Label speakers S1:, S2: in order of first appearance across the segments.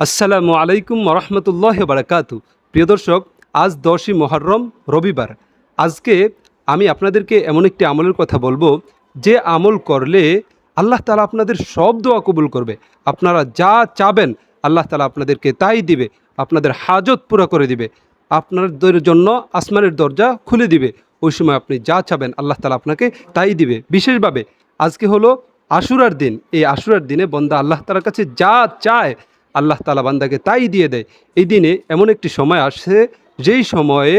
S1: আসসালামু আলাইকুম রহমতুল্লাহ বারাকাতু প্রিয় দর্শক, আজ দশই মহরম রবিবার। আজকে আমি আপনাদেরকে এমন একটি আমলের কথা বলব, যে আমল করলে আল্লাহ তালা আপনাদের সব দোয়া কবুল করবে। আপনারা যা চাবেন, আল্লাহ তালা আপনাদেরকে তাই দিবে, আপনাদের হাজত পুরা করে দিবে, আপনাদের জন্য আসমানের দরজা খুলে দিবে। ওই সময় আপনি যা চাবেন, আল্লাহ তালা আপনাকে তাই দিবে। বিশেষভাবে আজকে হলো আশুরার দিন। এই আশুরার দিনে বন্দা আল্লাহ তালার কাছে যা চায় আল্লাহ তালা বান্দাকে তাই দিয়ে দেয়। এই দিনে এমন একটি সময় আসে, যেই সময়ে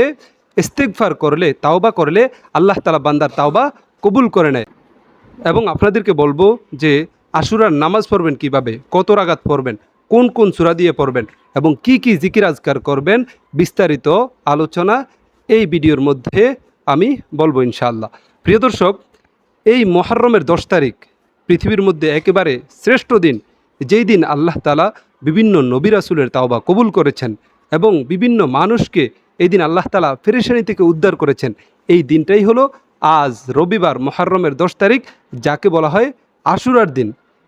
S1: ইস্তেকফার করলে, তাওবা করলে আল্লাহ তালা বান্দার তাওবা কবুল করে নেয়। এবং আপনাদেরকে বলব যে, আশুরার নামাজ পড়বেন কীভাবে? কত রাগাত পড়বেন? কোন কোন সুরা দিয়ে পড়বেন? এবং কি কি জিকির আজকার করবেন? বিস্তারিত আলোচনা এই ভিডিওর মধ্যে আমি বলব ইনশাআল্লাহ। প্রিয় দর্শক, এই মহারমের দশ তারিখ পৃথিবীর মধ্যে একেবারে শ্রেষ্ঠ দিন, যেই দিন আল্লাহ তালা বিভিন্ন নবী রাসুলের তাওবা কবুল করেছেন এবং বিভিন্ন মানুষকে এই দিন আল্লাহ তালা ফেরেশানি থেকে উদ্ধার করেছেন। এই দিনটাই হলো আজ রবিবার মহারমের দশ তারিখ, যাকে বলা হয় আশুরার দিন।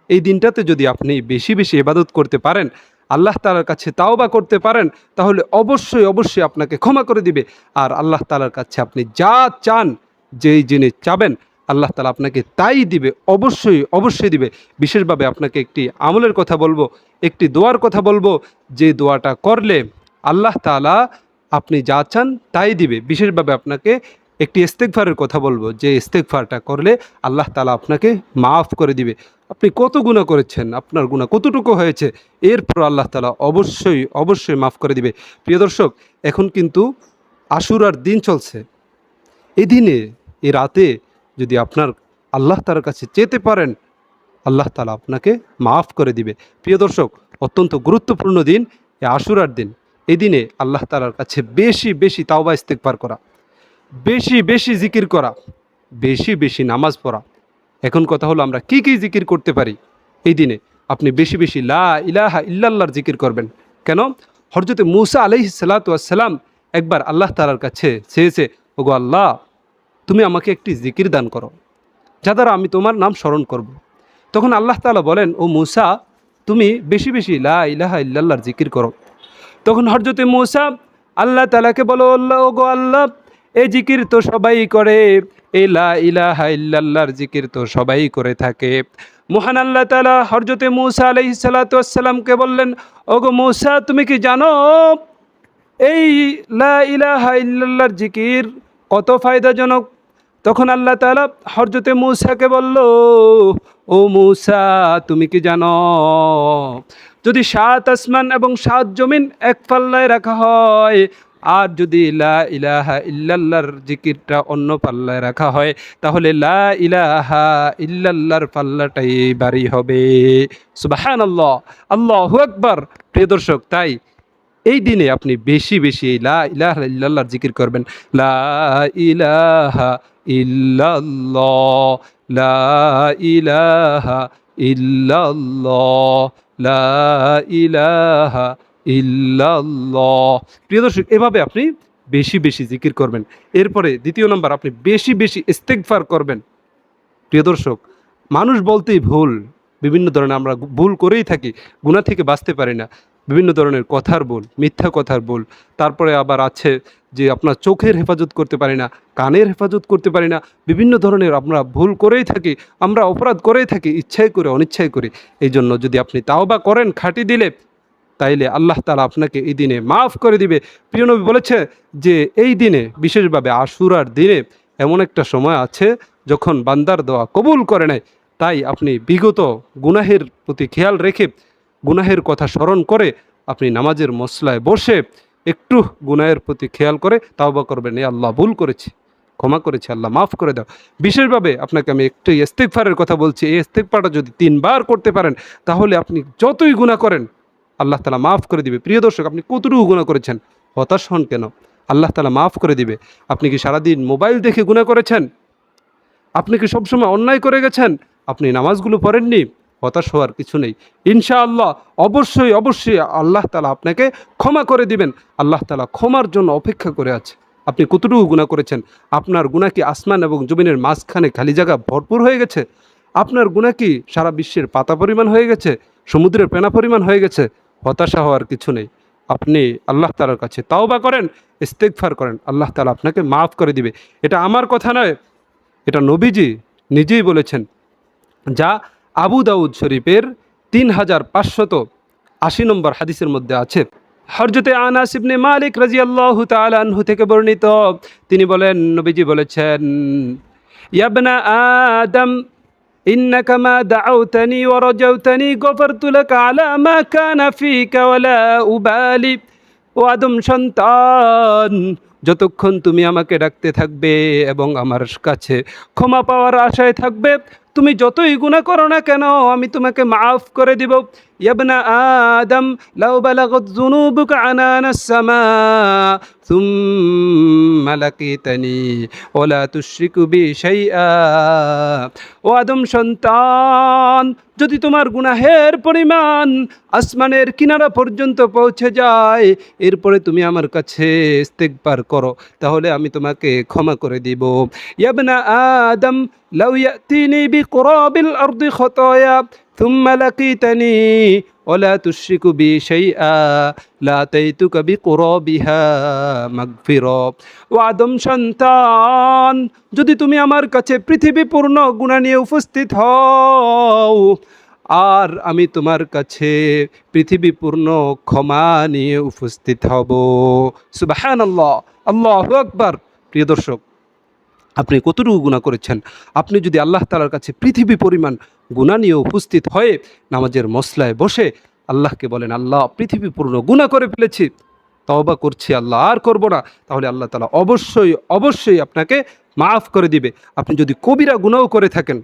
S1: এই দিনটাতে যদি আপনি বেশি বেশি ইবাদত করতে পারেন, আল্লাহ তালার কাছে তাওবা করতে পারেন, তাহলে অবশ্যই অবশ্যই আপনাকে ক্ষমা করে দিবে। আর আল্লাহ তালার কাছে আপনি যা চান, যেই জিনিস চাবেন, আল্লাহ তালা আপনাকে তাই দিবে, অবশ্যই অবশ্যই দিবে। বিশেষভাবে আপনাকে একটি আমলের কথা বলব একটি দোয়ার কথা বলব, যে দোয়াটা করলে আল্লাহ তালা আপনি যা চান তাই দিবে। বিশেষভাবে আপনাকে একটি ইস্তেকফারের কথা বলব, যে ইস্তেকফারটা করলে আল্লাহ তালা আপনাকে মাফ করে দিবে। আপনি কত গুণা করেছেন, আপনার গুণা কতটুকু হয়েছে এরপর আল্লাহ তালা অবশ্যই অবশ্যই মাফ করে দিবে। প্রিয় দর্শক, এখন কিন্তু আশুরার দিন চলছে। এই দিনে এই রাতে যদি আপনার আল্লাহ তালার কাছে চেতে পারেন আল্লাহ তালা আপনাকে মাফ করে দিবে। প্রিয় দর্শক, অত্যন্ত গুরুত্বপূর্ণ দিন এই আশুরার দিন। এই দিনে আল্লাহ তালার কাছে বেশি বেশি তাওবা ইস্তেকবার করা, বেশি বেশি জিকির করা, বেশি বেশি নামাজ পড়া। এখন কথা হলো আমরা কি কি জিকির করতে পারি? এই দিনে আপনি বেশি বেশি লা ইলাহা ইল্লাল্লাহর জিকির করবেন। কেন? হরজতে মুসা আলাইহি সালাতাম একবার আল্লাহ তালার কাছে চেয়েছে, ওগো আল্লাহ, তুমি আমাকে একটি জিকির দান করো যা দ্বারা আমি তোমার নাম স্মরণ করব। তখন আল্লাহ তালা বলেন, ও মুসা, তুমি বেশি বেশি লা ইলাহা ইল্লাল্লাহর জিকির করো। তখন হরজতে মুসা আল্লাহ তালাকে বলো, আল্লাহ ও গো আল্লাহ এই জিকির তো সবাই করে, এই লা ইলাহা ইল্লাল্লাহর জিকির তো সবাই করে থাকে। মহান আল্লাহ তালা হরজতে মুসা আলাইহি সালাতামকে বললেন ও গো মুসা, তুমি কি জানো, এই লা ইলাহা ইল্লাল্লাহর জিকির কত ফায়দাজনক? তখন আল্লাহ তালা হরজতে মূসাকে বলল ও মূসা, তুমি কি জানো? যদি সাত আসমান এবং সাত জমিন এক পাল্লায় রাখা হয়, আর যদি লা ইলাহা ইল্লাল্লাহর জিকিরটা অন্য পাল্লায় রাখা হয়, তাহলে লা ইলাহা ইল্লাল্লাহর পাল্লাটাই বাড়ি হবে। সুবাহান আল্লাহ আল্লাহ আকবর। প্রিয় দর্শক, তাই এই দিনে আপনি বেশি বেশি লা ইলাহা ইল্লাল্লাহর জিকির করবেন। লা ইলাহা ইল্লাল্লাহ। লা ইলাহা ইল্লাল্লাহ, লা ইলাহা ইল্লাল্লাহ। প্রিয় দর্শক, এভাবে আপনি বেশি বেশি জিকির করবেন। এরপরে দ্বিতীয় নম্বর, আপনি বেশি বেশি ইস্তেকফার করবেন। প্রিয় দর্শক, মানুষ বলতেই ভুল। বিভিন্ন ধরনের আমরা ভুল করেই থাকি গুণা থেকে বাঁচতে পারি না। বিভিন্ন ধরনের কথার ভুল মিথ্যা কথার ভুল তারপরে আবার আছে যে আপনার চোখের হেফাজত করতে পারি না, কানের হেফাজত করতে পারি না, বিভিন্ন ধরনের আমরা ভুল করেই থাকি, আমরা অপরাধ করেই থাকি, ইচ্ছাই করে, অনিচ্ছাই করি। এই জন্য যদি আপনি তাও বা করেন, খাঁটি দিলে, তাইলে আল্লাহ তালা আপনাকে এই দিনে মাফ করে দিবে। প্রিয়নবী বলেছে যে, এই দিনে, বিশেষভাবে আশুরার দিনে এমন একটা সময় আছে যখন বান্দার দোয়া কবুল করে নেয়। তাই আপনি বিগত গুনাহের প্রতি খেয়াল রেখে গুনাহের কথা স্মরণ করে আপনি নামাজের মশলায় বসে একটু গুনাহের প্রতি খেয়াল করে তাওবা করবেন। এই আল্লাহ ভুল করেছি, ক্ষমা করেছি, আল্লাহ মাফ করে দাও। বিশেষভাবে আপনাকে আমি একটু ইস্তেকফারের কথা বলছি, এই ইস্তেকফারটা যদি তিনবার করতে পারেন, তাহলে আপনি যতই গুণা করেন, আল্লাহ তালা মাফ করে দিবে। প্রিয় দর্শক, আপনি কতটুকু গুণা করেছেন? হতাশ হন কেন? আল্লাহ তালা মাফ করে দিবে। আপনি কি সারাদিন মোবাইল দেখে গুণা করেছেন? আপনি কি সবসময় অন্যায় করে গেছেন? আপনি নামাজগুলো পড়েননি? হতাশ হওয়ার কিছু নেই। ইনশাআল্লাহ অবশ্যই অবশ্যই আল্লাহ তালা আপনাকে ক্ষমা করে দিবেন। আল্লাহ তালা ক্ষমার জন্য অপেক্ষা করে আছে। আপনি কতটুকু গুণা করেছেন? আপনার গুণা কি আসমান এবং জমিনের মাঝখানে খালি জায়গা ভরপুর হয়ে গেছে? আপনার গুণা কি সারা বিশ্বের পাতা পরিমাণ হয়ে গেছে? সমুদ্রের পেনা পরিমাণ হয়ে গেছে? হতাশা হওয়ার কিছু নেই। আপনি আল্লাহ তালার কাছে তাওবা করেন ইস্তেকফার করেন। আল্লাহ তালা আপনাকে মাফ করে দিবে। এটা আমার কথা নয়, এটা নবীজি নিজেই বলেছেন। যা আবু দাউদ শরীফের তিন হাজার পাঁচশত আশি নম্বর হাদিসের মধ্যে আছে হরজতে আনাস ইবনে মালিক রাজিয়াল্লাহু তাআলা আনহু থেকে বর্ণিত তিনি বলেন নবীজি বলেছেন ইয়াবনা আদম إنك ما دعوتني ورجوتني غفرت لك على ما كان فيك ولا أبالي ও আদম সন্তান যতক্ষণ তুমি আমাকে ডাকতে থাকবে এবং আমার কাছে ক্ষমা পাওয়ার আশায় থাকবে তুমি যতই গুণা করো না কেন আমি তোমাকে মাফ করে দিব। ইয়াবনা আদম লাউ বালাগত যুনুবুকা আনানাস সামা সুম্মা লাকিতানি ওলা তুশরিকু বি শাইআ ও আদম সন্তান, যদি তোমার গুনাহের পরিমাণ আসমানের কিনারা পর্যন্ত পৌঁছে যায়, এরপরে তুমি আমার কাছে ইস্তেগফার করো, তাহলে আমি তোমাকে ক্ষমা করে দিব। ইয়াবনা আদম, লাউ ইয়াতিনি বিকুরাবিল আরদি খতায়া লাকিতানি ওলা তুশরিকু বি শাইআ লা তাইতুকা বিকুরাবিহা মাগফিরা ও আদম সন্তান যদি তুমি আমার কাছে পৃথিবী পূর্ণ গুণা নিয়ে উপস্থিত হও, আর আমি তোমার কাছে পৃথিবী পূর্ণ ক্ষমা নিয়ে উপস্থিত হব। সুবাহান আল্লাহ আল্লাহ আকবার। প্রিয় দর্শক আপনি কতটুকু গুণা করেছেন? আপনি যদি আল্লাহ তালার কাছে পৃথিবী পরিমাণ গুণা নিয়ে উপস্থিত হয়ে নামাজের মশলায় বসে আল্লাহকে বলেন, আল্লাহ, পৃথিবী পূর্ণ গুণা করে ফেলেছি। তওবা করছি, আল্লাহ, আর করব না। তাহলে আল্লাহ তালা অবশ্যই অবশ্যই আপনাকে মাফ করে দিবে। আপনি যদি কবিরা গুণাও করে থাকেন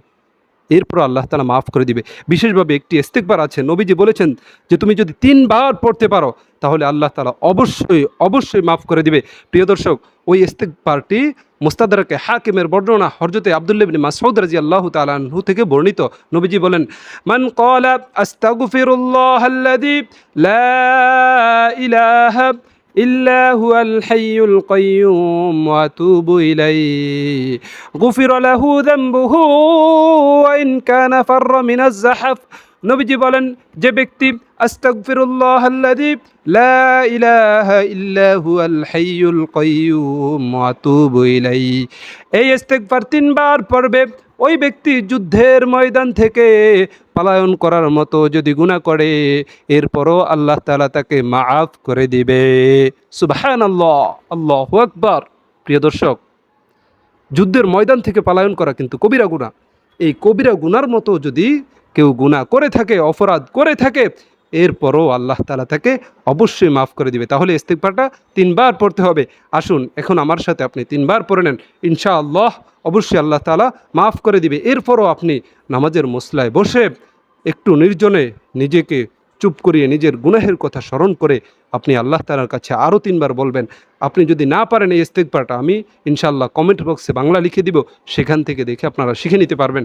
S1: এরপর আল্লাহ তালা মাফ করে দিবে। বিশেষভাবে একটি ইস্তেকবার আছে। নবীজি বলেছেন যে, তুমি যদি তিনবার পড়তে পারো, তাহলে আল্লাহ তালা অবশ্যই অবশ্যই মাফ করে দিবে। প্রিয় দর্শক, ওই ইস্তেকবারটি মুস্তাদারকে হাকিমের বর্ণনা হরজতে আবদুল্লাবিন মাসউদ রাজি আল্লাহ তালাহু থেকে বর্ণিত। নবীজি বলেন, মান কলা আস্তাগফিরুল্লাহ লা ইলাহা إلا هو الحي القيوم وأتوب إليه غفر له ذنبه وإن كان فر من الزحف নবীজি বলেন যে ব্যক্তি আস্তাগফিরুল্লাহ আল্লাযী লা ইলাহা ইল্লা হুয়াল হাইয়ুল কাইয়্যুম ওয়া আতুবু ইলাইহি এই ইস্তেগফার তিনবার পড়বে ওই ব্যক্তি যুদ্ধের ময়দান থেকে পলায়ন করার মতো যদি গুনাহ করে, এরপরও আল্লাহ তালা তাকে মাফ করে দিবে। সুবহানাল্লাহ, আল্লাহ আকবার। প্রিয় দর্শক, যুদ্ধের ময়দান থেকে পলায়ন করা কিন্তু কবিরা গুণা এই কবিরা গুনার মতো যদি কেউ গুণা করে থাকে, অপরাধ করে থাকে, এরপরও আল্লাহ তালা তাকে অবশ্যই মাফ করে দিবে। তাহলে ইস্তেকবারটা তিনবার পড়তে হবে। আসুন, এখন আমার সাথে আপনি তিনবার পড়ে নেন। ইনশা আল্লাহ অবশ্যই আল্লাহ তালা মাফ করে দিবে। এরপরও আপনি নামাজের মশলায় বসে একটু নির্জনে নিজেকে চুপ করিয়ে নিজের গুনাহের কথা স্মরণ করে আপনি আল্লাহ তালার কাছে আরও তিনবার বলবেন, আপনি যদি না পারেন এই ইস্তেকবারটা আমি ইনশাল্লাহ কমেন্ট বক্সে বাংলা লিখে দিব, সেখান থেকে দেখে আপনারা শিখে নিতে পারবেন।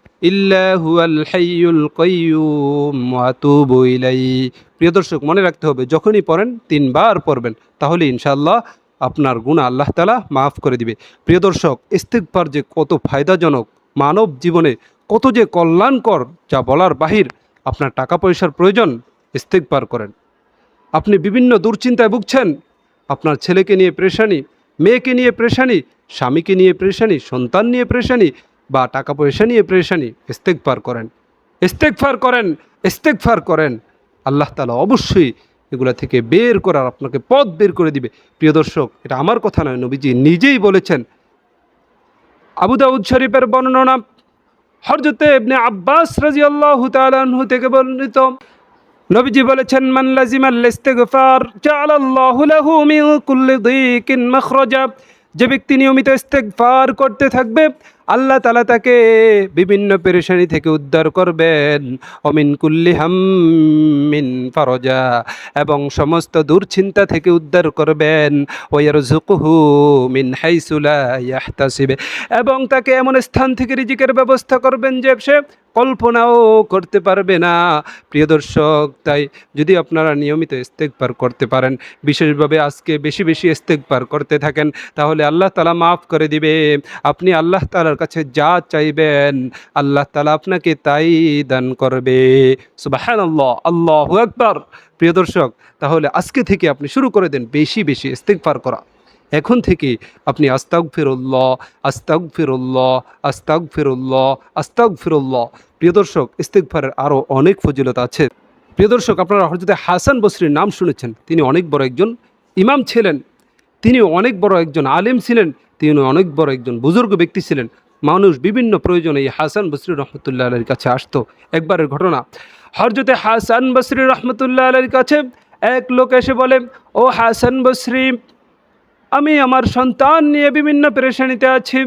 S1: ইল্লা হুয়াল প্রিয় দর্শক, মনে রাখতে হবে, যখনই পড়েন তিনবার পড়বেন, তাহলে ইনশাআল্লাহ আপনার গুণা আল্লাহ তালা মাফ করে দিবে। প্রিয় দর্শক ইস্তেকবার যে কত ফায়দাজনক, মানব জীবনে কত যে কল্যাণকর, যা বলার বাহির, আপনার টাকা পয়সার প্রয়োজন ইস্তেকবার করেন। আপনি বিভিন্ন দুশ্চিন্তায় ভুগছেন, আপনার ছেলেকে নিয়ে প্রেশানি, মেয়েকে নিয়ে প্রেশানি, স্বামীকে নিয়ে প্রেশানি, সন্তান নিয়ে প্রেশানি বা টাকা পয়সা নিয়ে প্রেশানি ইস্তেকবার করেন। ইস্তেকফার করেন ইস্তেকফার করেন। আল্লাহ তালা অবশ্যই এগুলা থেকে বের করার আপনাকে পথ বের করে দিবে। প্রিয় দর্শক, এটা আমার কথা নয়, নবীজি নিজেই বলেছেন। আবু দাউদ শরীফের বর্ণনা হরজতে ইবনে আব্বাস রাজিয়াল্লাহু তাআলা আনহু থেকে বর্ণিত। নবীজি বলেছেন, মান লাজিমাল ইস্তিগফার জাআলাল্লাহু লাহু মিন কুল্লি দিকিন মাখরাজা। যে ব্যক্তি নিয়মিত ইস্তেগফার করতে থাকবে, আল্লাহ তালা তাকে বিভিন্ন পেরেশানি থেকে উদ্ধার করবেন। অমিন কুল্লি হাম্মিন ফারজা, এবং সমস্ত দুর্চিন্তা থেকে উদ্ধার করবেন। ওয়ার ঝুকুহু মিন হাইসুলা ইয়াহতাসিবে, এবং তাকে এমন স্থান থেকে রিজিকের ব্যবস্থা করবেন যে সে কল্পনাও করতে পারবে না। প্রিয় দর্শক, তাই যদি আপনারা নিয়মিত ইস্তেকবার করতে পারেন, বিশেষভাবে আজকে বেশি বেশি ইস্তেকবার করতে থাকেন, তাহলে আল্লাহ তালা মাফ করে দিবে। আপনি আল্লাহ তালার কাছে যা চাইবেন, আল্লাহ তালা আপনাকে তাই দান করবে। সুবাহান আল্লাহ আল্লাহ একবার প্রিয় দর্শক, তাহলে আজকে থেকে আপনি শুরু করে দেন বেশি বেশি ইস্তেকবার করা। এখন থেকে আপনি আস্তাক ফিরুল্লাহ আস্তাক ফিরুল্লাহ আস্তাক ফিরুল্লাহ আস্তাক ফিরুল্লাহ প্রিয় দর্শক ইস্তেকফারের আরও অনেক ফজিলত আছে। প্রিয় দর্শক, আপনারা হজরত হাসান বসরির নাম শুনেছেন। তিনি অনেক বড় একজন ইমাম ছিলেন। তিনি অনেক বড় একজন আলেম ছিলেন। তিনি অনেক বড় একজন বুজুর্গ ব্যক্তি ছিলেন। মানুষ বিভিন্ন প্রয়োজনে এই হাসান বসরি রহমতুল্লাহ আলের কাছে আসতো। একবারের ঘটনা হরজতে হাসান বসরি রহমতুল্লাহ আলের কাছে এক লোক এসে বলে, ও হাসান বসরি আমি আমার সন্তান নিয়ে বিভিন্ন পেরেশানিতে আছি।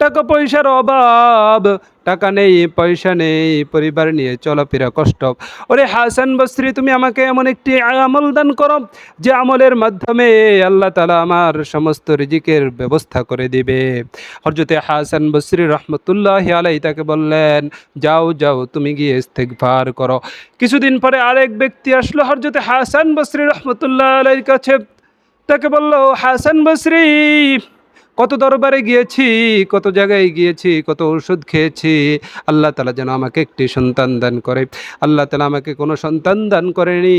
S1: টাকা পয়সার অভাব, টাকা নেই, পয়সা নেই, পরিবার নিয়ে চলাফেরা কষ্ট। ওরে হাসান বস্রি তুমি আমাকে এমন একটি আমল দান করো, যে আমলের মাধ্যমে আল্লাহ তালা আমার সমস্ত রিজিকের ব্যবস্থা করে দিবে। হরজতে হাসান বসরি রহমতুল্লাহ আলাই তাকে বললেন, যাও যাও, তুমি গিয়ে ইস্তেকভার করো। কিছুদিন পরে আরেক ব্যক্তি আসলো হরজতে হাসান বসরি রহমতুল্লাহ আলাইর কাছে। তাকে বলল হাসান বসরি। কত দরবারে গিয়েছি, কত জায়গায় গিয়েছি, কত ওষুধ খেয়েছি, আল্লাহ তালা যেন আমাকে একটি সন্তান দান করে। আল্লাহ তালা আমাকে কোনো সন্তান দান করেনি।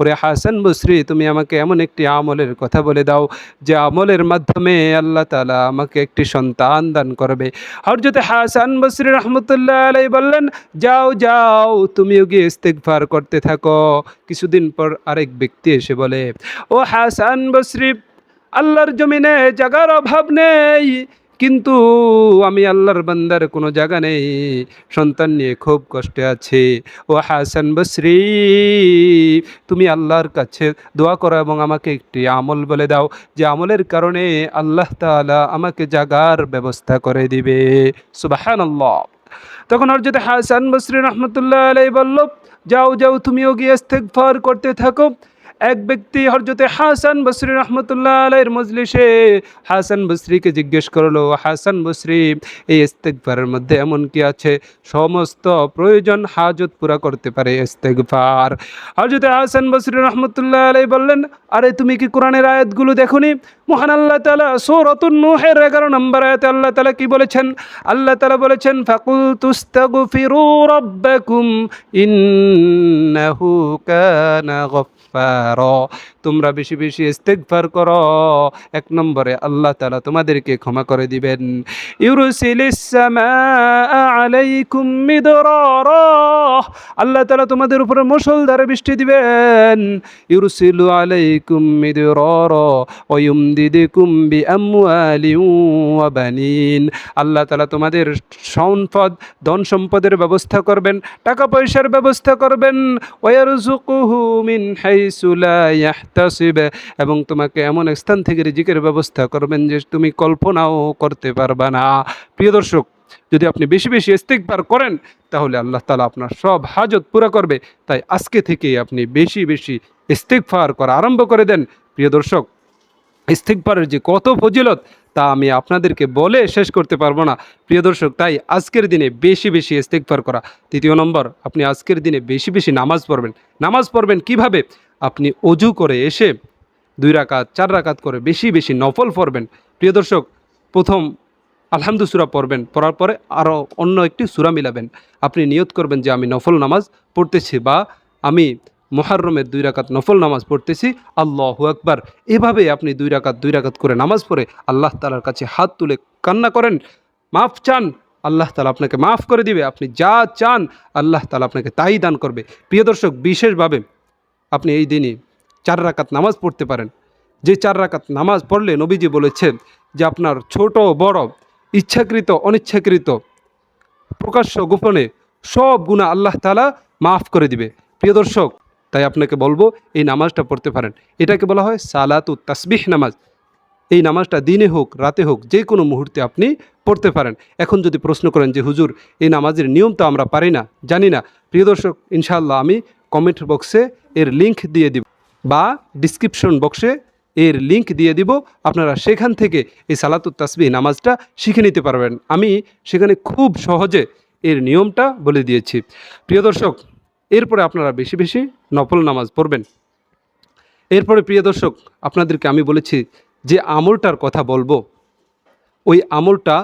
S1: ওরে হাসান বসরি, তুমি আমাকে এমন একটি আমলের কথা বলে দাও, যে আমলের মাধ্যমে আল্লাহ তালা আমাকে একটি সন্তান দান করবে। হরজতে হাসান বসরি রহমতুল্লাহ আলাই বললেন, যাও যাও, তুমিও গিয়ে ইস্তেকভার করতে থাকো। কিছুদিন পর আরেক ব্যক্তি এসে বলে, ও হাসান বসরি আল্লাহর জমিনে জাগার অভাব নেই, কিন্তু আমি আল্লাহর বান্দার কোনো জায়গা নেই। সন্তান নিয়ে খুব কষ্টে আছে। ও হাসান বসরি, তুমি আল্লাহর কাছে দোয়া করো এবং আমাকে একটি আমল বলে দাও। যে আমলের কারণে আল্লাহ তাআলা আমাকে জাগার ব্যবস্থা করে দিবে। সুবাহান আল্লাহ তখন হরজত হাসান বসরি রহমতুল্লাহ আলাই বলল, যাও যাও, তুমিও গিয়ে ইস্তেগফার করতে থাকো। এক ব্যক্তি হরজতে হাসান বসরি রহমতুল্লাহ আলাইয়ের মজলিসে হাসান বসরিকে জিজ্ঞেস করল, হাসান বসরি, এই ইস্তেকফারের মধ্যে এমন কি আছে? সমস্ত প্রয়োজন হাজত পুরা করতে পারে ইস্তেকফার হরজতে হাসান বসরি রহমতুল্লাহ আলাই বললেন, আরে তুমি কি কোরআনের আয়াতগুলো দেখোনি? মহান আল্লাহ তালা সৌরতুন নুহের এগারো নম্বর আয়াতে আল্লাহ তালা কি বলেছেন? আল্লাহ তালা বলেছেন ফাকুল তুস্তাগু ফিরু রব্বাকুম ইন্নাহু কানা pero. তোমরা বেশি বেশি ইস্তেগফার করো। এক নম্বরে আল্লাহ তালা তোমাদেরকে ক্ষমা করে দিবেন। আল্লাহ তালা তোমাদের উপরে মুষলধারে বৃষ্টি দিবেন। ইউরসিলু আলাইকুম মিদরারা ওয়ুমদিদুকুম দিদি ওয়া বানিন। আল্লাহ তালা তোমাদের সম্পদ, ধন সম্পদের ব্যবস্থা করবেন, টাকা পয়সার ব্যবস্থা করবেন। ওয়ারজুকুহু মিন হাইসু লা ইয়াহতাসিব এবং তোমাকে এমন স্থান থেকে রিজিকের ব্যবস্থা করবেন যে তুমি কল্পনাও করতে পারবা না। প্রিয় দর্শক, যদি আপনি বেশি বেশি ইস্তেকবার করেন, তাহলে আল্লাহ তালা আপনার সব হাজত পুরা করবে। তাই আজকে থেকেই আপনি বেশি বেশি ইস্তেকফার করা আরম্ভ করে দেন। প্রিয় দর্শক ইস্তিকবারের যে কত ফজিলত, তা আমি আপনাদেরকে বলে শেষ করতে পারব না। প্রিয় দর্শক, তাই আজকের দিনে বেশি বেশি ইস্তিকবার করা। তৃতীয় নম্বর, আপনি আজকের দিনে বেশি বেশি নামাজ পড়বেন। নামাজ পড়বেন কীভাবে? আপনি অজু করে এসে দুই রাকাত, চার রাকাত করে বেশি বেশি নফল পড়বেন। প্রিয় দর্শক, প্রথম আলহামদু সুরা পড়বেন, পড়ার পরে আরও অন্য একটি সুরা মিলাবেন। আপনি নিয়ত করবেন যে আমি নফল নামাজ পড়তেছি বা আমি মোহাররমের দুই রাকাত নফল নামাজ পড়তেছি, আল্লাহু আকবার। এভাবে আপনি দুই রাকাত দুই রাকাত করে নামাজ পড়ে আল্লাহ তালার কাছে হাত তুলে কান্না করেন, মাফ চান, আল্লাহ তালা আপনাকে মাফ করে দিবে, আপনি যা চান আল্লাহ তালা আপনাকে তাই দান করবে। প্রিয় দর্শক, বিশেষভাবে আপনি এই দিনই চার রাকাত নামাজ পড়তে পারেন। যে চার রাকাত নামাজ পড়লে নবীজি বলেছেন যে আপনার ছোট, বড়, ইচ্ছাকৃত, অনিচ্ছাকৃত, প্রকাশ্য গোপনে সব গুণা আল্লাহ তালা মাফ করে দিবে। প্রিয় দর্শক, তাই আপনাকে বলব এই নামাজটা পড়তে পারেন। এটাকে বলা হয় সালাতু তাসবিহ নামাজ। এই নামাজটা দিনে হোক, রাতে হোক, যে কোনো মুহূর্তে আপনি পড়তে পারেন। এখন যদি প্রশ্ন করেন যে, হুজুর, এই নামাজের নিয়ম তো আমরা পারি না, জানি না। প্রিয় দর্শক, ইনশাআল্লাহ আমি কমেন্ট বক্সে এর লিংক দিয়ে দিব বা ডিসক্রিপশন বক্সে এর লিংক দিয়ে দিব। আপনারা সেখান থেকে এই সালাতুত তাসবি নামাজটা শিখে নিতে পারবেন। আমি সেখানে খুব সহজে এর নিয়মটা বলে দিয়েছি। প্রিয় দর্শক, এরপরে আপনারা বেশি বেশি নফল নামাজ পড়বেন। এরপরে প্রিয় দর্শক, আপনাদেরকে আমি বলেছি যে আমলটার কথা বলব। ওই আমলটা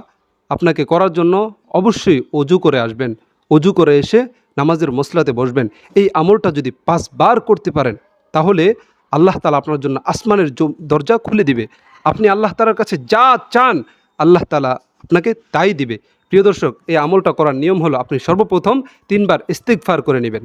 S1: আপনাকে করার জন্য অবশ্যই অজু করে আসবেন। অজু করে এসে নামাজের মশলাতে বসবেন, এই আমলটা যদি পাঁচবার করতে পারেন, তাহলে আল্লাহ তালা আপনার জন্য আসমানের দরজা খুলে দিবে। আপনি আল্লাহ তালার কাছে যা চান, আল্লাহ তালা আপনাকে তাই দিবে। প্রিয় দর্শক, এই আমলটা করার নিয়ম হলো আপনি সর্বপ্রথম তিনবার ইস্তিকফার করে নেবেন।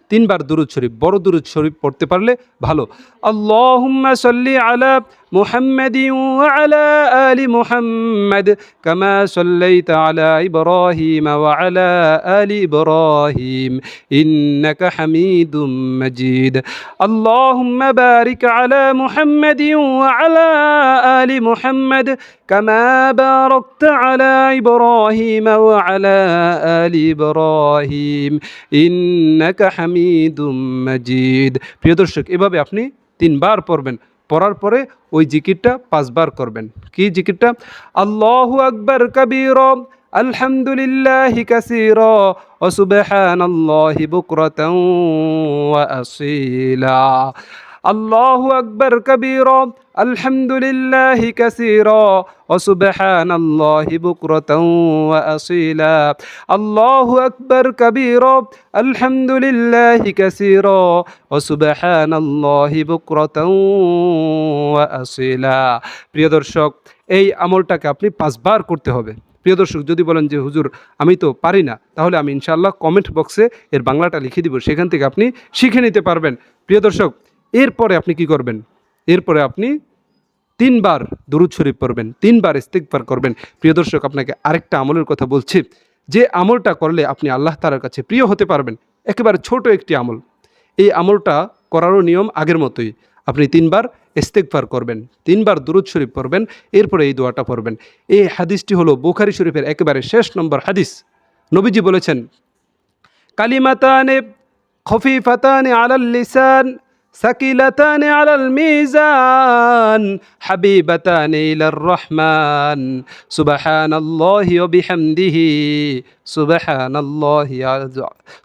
S1: তিনবার দুরুদ শরীফ বড় দুরুদ শরীফ পড়তে পারলে ভালো। আল্লাহ সাল্লি আলা মুহাম্মাদিন ওয়া আলা আলি মুহাম্মাদ কামা সাল্লাইতা আলা ইব্রাহিম ওয়া আলা আলি ইব্রাহিম ইন্নাকা হামিদুম মাজিদ আল্লাহুম্মা বারিক আলা মুহাম্মাদিন ওয়া আলা আলি মুহাম্মাদ كما باركت على إبراهيم وعلى آل إبراهيم إنك حميد مجيد প্রিয় দর্শক এভাবে আপনি তিনবার পড়বেন পড়ার পরে ওই জিকিরটা পাঁচবার করবেন। কি জিকিরটা? আল্লাহু আকবর কবির, আলহামদুলিল্লাহ কাসির অসুবহান আল্লাহি বুকরত الله أكبر كبيرا الحمد لله كثيرا وسبحان الله بكرة وأصيلا الله أكبر كبيرا الحمد لله كثيرا وسبحان الله بكرة وأصيلا প্রিয় দর্শক এই আমলটাকে আপনি পাঁচবার করতে হবে প্রিয় দর্শক যদি বলেন যে হুজুর আমি তো পারি না তাহলে আমি ইনশাআল্লাহ কমেন্ট বক্সে এর বাংলাটা লিখে দিব সেখান থেকে আপনি শিখে নিতে পারবেন প্রিয় দর্শক এরপরে আপনি কি করবেন? এরপরে আপনি তিনবার দুরুদ শরীফ পড়বেন, তিনবার ইস্তেকবার করবেন। প্রিয় দর্শক, আপনাকে আরেকটা আমলের কথা বলছি। যে আমলটা করলে আপনি আল্লাহ তালার কাছে প্রিয় হতে পারবেন, একেবারে ছোট একটি আমল। এই আমলটা করারও নিয়ম আগের মতোই। আপনি তিনবার ইস্তেকবার করবেন, তিনবার দুরুদ শরীফ পড়বেন, এরপরে এই দোয়াটা পড়বেন। এই হাদিসটি হলো বুখারি শরীফের একেবারে শেষ নম্বর হাদিস। নবীজি বলেছেন, কালিমাতানে খফিফাতানে আলাল লিসান সাকিলাতানে আলাল মিজান, হাবিবাতানে ইলার রহমান। সুবহানাল্লাহি ওয়া বিহামদিহি, সুবহানাল্লাহি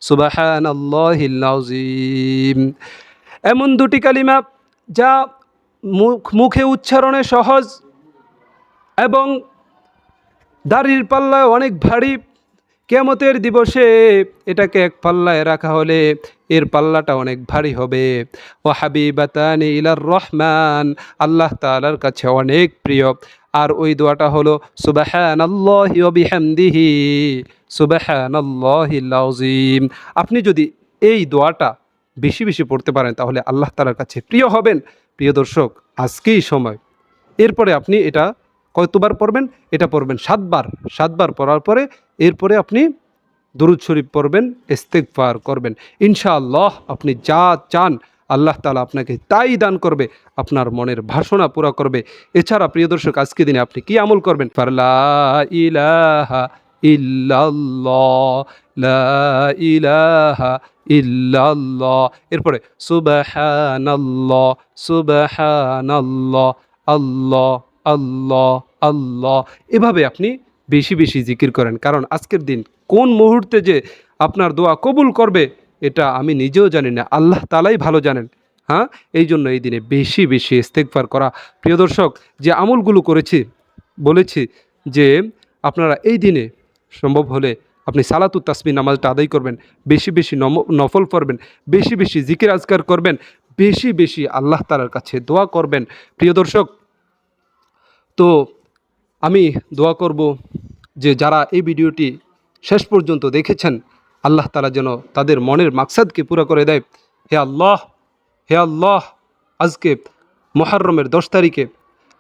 S1: সুবহানাল্লাহিল আযীম। এমন দুটি কালিমা যা মুখ, মুখে উচ্চারণে সহজ এবং দাড়ির পাল্লায় অনেক ভারী কেমতের দিবসে এটাকে এক পাল্লায় রাখা হলে এর পাল্লাটা অনেক ভারী হবে। ও হাবিবাতানি ইলার রহমান, আল্লাহ তালার কাছে অনেক প্রিয়। আর ওই দোয়াটা হলো সুবাহান আল্লাহি বিহামদিহি সুবাহান আল্লাহিম আপনি যদি এই দোয়াটা বেশি বেশি পড়তে পারেন, তাহলে আল্লাহ তালার কাছে প্রিয় হবেন। প্রিয় দর্শক, আজকেই সময়। এরপরে আপনি এটা কতবার পড়বেন? এটা পড়বেন সাতবার। সাতবার পড়ার পরে এরপরে আপনি দরুদ শরীফ পড়বেন ইস্তেকফার করবেন। ইনশাআল্লাহ আপনি যা চান, আল্লাহ তালা আপনাকে তাই দান করবে, আপনার মনের ভাষণা পুরা করবে। এছাড়া প্রিয় দর্শক, আজকে দিনে আপনি কি আমল করবেন? ইলাহা লা ইলাহা এরপরে সুবহানাল্লাহ, আল্লাহ আল্লাহ আল্লাহ। এভাবে আপনি বেশি বেশি জিকির করেন। কারণ আজকের দিন কোন মুহূর্তে যে আপনার দোয়া কবুল করবে, এটা আমি নিজেও জানি না। আল্লাহ তালাই ভালো জানেন। হ্যাঁ? এই জন্য এই দিনে বেশি বেশি ইস্তেকবার করা। প্রিয় দর্শক, যে আমলগুলো করেছি, বলেছি যে আপনারা এই দিনে সম্ভব হলে আপনি সালাতু তাসমি নামাজটা আদায় করবেন, বেশি বেশি নফল পড়বেন, বেশি বেশি জিকির আজকার করবেন, বেশি বেশি আল্লাহ তালার কাছে দোয়া করবেন। প্রিয় দর্শক, তো আমি দোয়া করব যে যারা এই ভিডিওটি শেষ পর্যন্ত দেখেছেন, আল্লাহ তালা যেন তাদের মনের মাকসাদকে পুরো করে দেয়। হে আল্লাহ হে আল্লাহ, আজকে মহারমের দশ তারিখে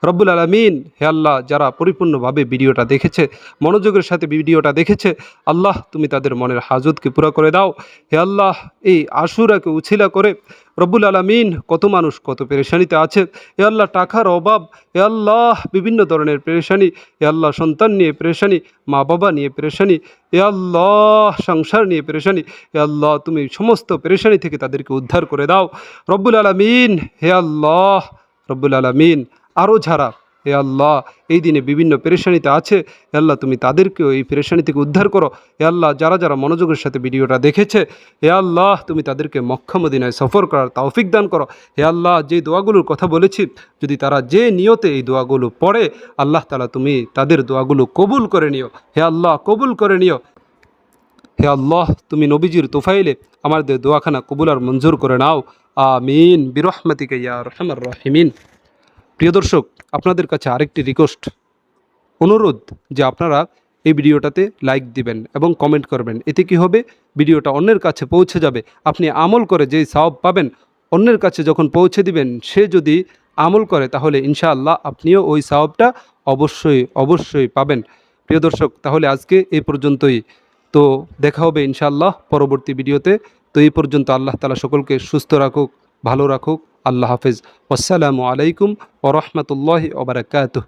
S1: রব্বুল আলমিন, হে আল্লাহ, যারা পরিপূর্ণভাবে ভিডিওটা দেখেছে, মনোযোগের সাথে ভিডিওটা দেখেছে, আল্লাহ তুমি তাদের মনের হাজতকে পুরো করে দাও। হে আল্লাহ, এই আশুরাকে উছিলা করে রব্বুল আলমিন কত মানুষ কত পেরেশানিতে আছে। হে আল্লাহ, টাকার অভাব। হে আল্লাহ, বিভিন্ন ধরনের পেরেশানি। হে আল্লাহ, সন্তান নিয়ে পেরেশানি মা বাবা নিয়ে পেরেশানি। হে আল্লাহ, সংসার নিয়ে পেরেশানি। এ আল্লাহ, তুমি সমস্ত পেরেশানি থেকে তাদেরকে উদ্ধার করে দাও। রব্বুল আলমিন, হে আল্লাহ, রব্বুল আলমিন আরও যারা হে আল্লাহ, এই দিনে বিভিন্ন পেরেশানিতে আছে। হে আল্লাহ, তুমি তাদেরকেও এই পেরেশানি থেকে উদ্ধার করো। হে আল্লাহ, যারা যারা মনোযোগের সাথে ভিডিওটা দেখেছে, হে আল্লাহ, তুমি তাদেরকে মক্ষমদিনায় সফর করার তৌফিক দান করো। হে আল্লাহ, যে দোয়াগুলোর কথা বলেছি, যদি তারা যে নিয়তে এই দোয়াগুলো পড়ে, আল্লাহ তালা তুমি তাদের দোয়াগুলো কবুল করে নিও। হে আল্লাহ, কবুল করে নিও। হে আল্লাহ, তুমি নবীজির তোফাইলে আমাদের দোয়াখানা কবুল আর মঞ্জুর করে নাও। আমিন। বিরহমাতিকে ইয়া রহমার রাহিমিন। প্রিয় দর্শক, আপনাদের কাছে আরেকটি রিকোয়েস্ট অনুরোধ যে আপনারা এই ভিডিওটাতে লাইক দিবেন এবং কমেন্ট করবেন। এতে কি হবে? ভিডিওটা অন্যের কাছে পৌঁছে যাবে। আপনি আমল করে যেই সওয়াব পাবেন, অন্যের কাছে যখন পৌঁছে দিবেন, সে যদি আমল করে, তাহলে ইনশাআল্লাহ আপনিও ওই সওয়াবটা অবশ্যই অবশ্যই পাবেন। প্রিয় দর্শক, তাহলে আজকে এই পর্যন্তই। তো দেখা হবে ইনশাআল্লাহ পরবর্তী ভিডিওতে। তো এই পর্যন্ত আল্লাহ তালা সকলকে সুস্থ রাখুক, ভালো রাখুক। আল্লাহ হাফেজ। আসসালামু আলাইকুম ওরহমতুল্লাহি ওবরাকাতুহ